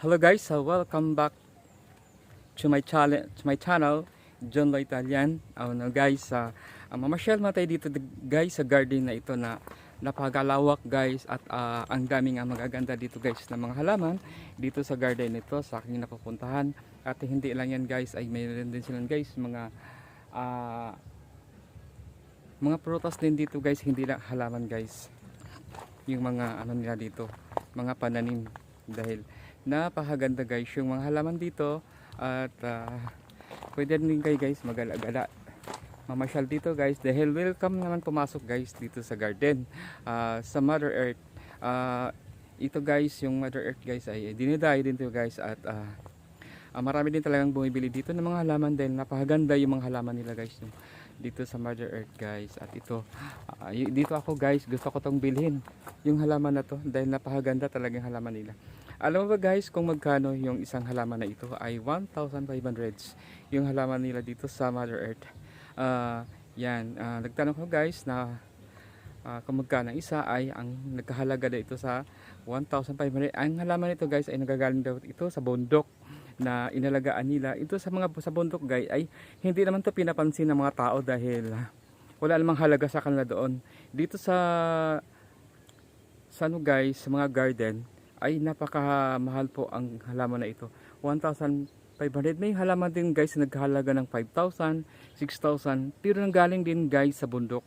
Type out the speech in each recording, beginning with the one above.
Hello guys, so welcome back to my channel, to my channel, John Lo Italian. Ano guys, uh, mamasyal mo tayo dito guys sa garden na ito na napakalawak guys at ah, ang daming ang magaganda dito guys na mga halaman dito sa garden nito sa aking napupuntahan. At hindi lang yan guys, ay mayroon din silang guys mga ah, mga prutas din dito guys, hindi lang halaman guys. Yung mga ano nila dito, mga pananim dahil napakaganda guys yung mga halaman dito. At ah, pwede din kayo guys magala-gala. Mamasyal dito guys dahil welcome naman pumasok guys dito sa garden. Ah, sa Mother Earth. Ah, ito guys yung Mother Earth guys ay dinidayo din to guys at ah, ah, marami din talagang bumibili dito ng mga halaman dahil napakaganda yung mga halaman nila guys yung dito sa Mother Earth guys. At ito y- dito ako guys gusto ko tong bilhin yung halaman na to dahil napakaganda talagang halaman nila alam mo ba guys kung magkano yung isang halaman na ito ay 1,500 yung halaman nila dito sa Mother Earth. Ah, yan. Ah, nagtanong ko guys na ah, kung magkano isa ay ang nagkahalaga na ito sa 1,500 ang halaman nito guys ay nagagaling daw ito sa bundok na inalagaan nila. Ito sa mga sa bundok guys ay hindi naman to pinapansin ng mga tao dahil ah, wala namang halaga sa kanila doon. Dito sa sa ano guys sa mga garden ay napakamahal po ang halaman na ito 1,500 may halaman din guys na naghahalaga ng 5,000 6,000 pero nanggaling din guys sa bundok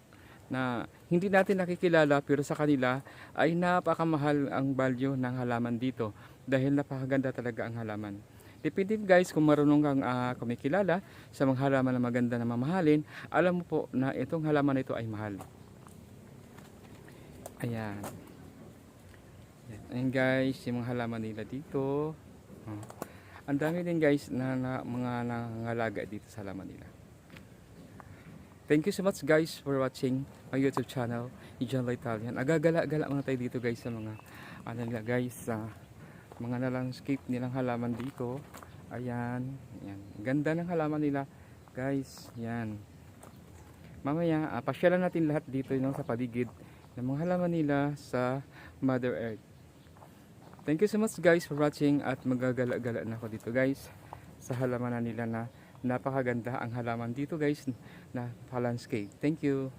na hindi natin nakikilala pero sa kanila ay napakamahal ang value ng halaman dito dahil napakaganda talaga ang halaman. Depende guys kung marunong kang ah, kumikilala sa mga halaman na maganda na mamahalin, alam mo po na itong halaman na ito ay mahal. Ayan. Ayan, Ayan guys, yung mga halaman nila dito. Oh. Ang dami din guys na, na mga nangangalaga dito sa halaman nila. Thank you so much guys for watching my YouTube channel, Lo Italian. Agagala-gala muna tayo dito guys sa mga ano nila guys sa mga nalandscape nilang halaman dito. Ayan, ayan. Ganda ng halaman nila guys. Yan. Mamaya, uh, pasyalan natin lahat dito no, sa paligid ng mga halaman nila sa Mother Earth. Thank you so much guys for watching at magagala-gala na ako dito guys sa halaman na nila na napakaganda ang halaman dito guys na landscape. Thank you.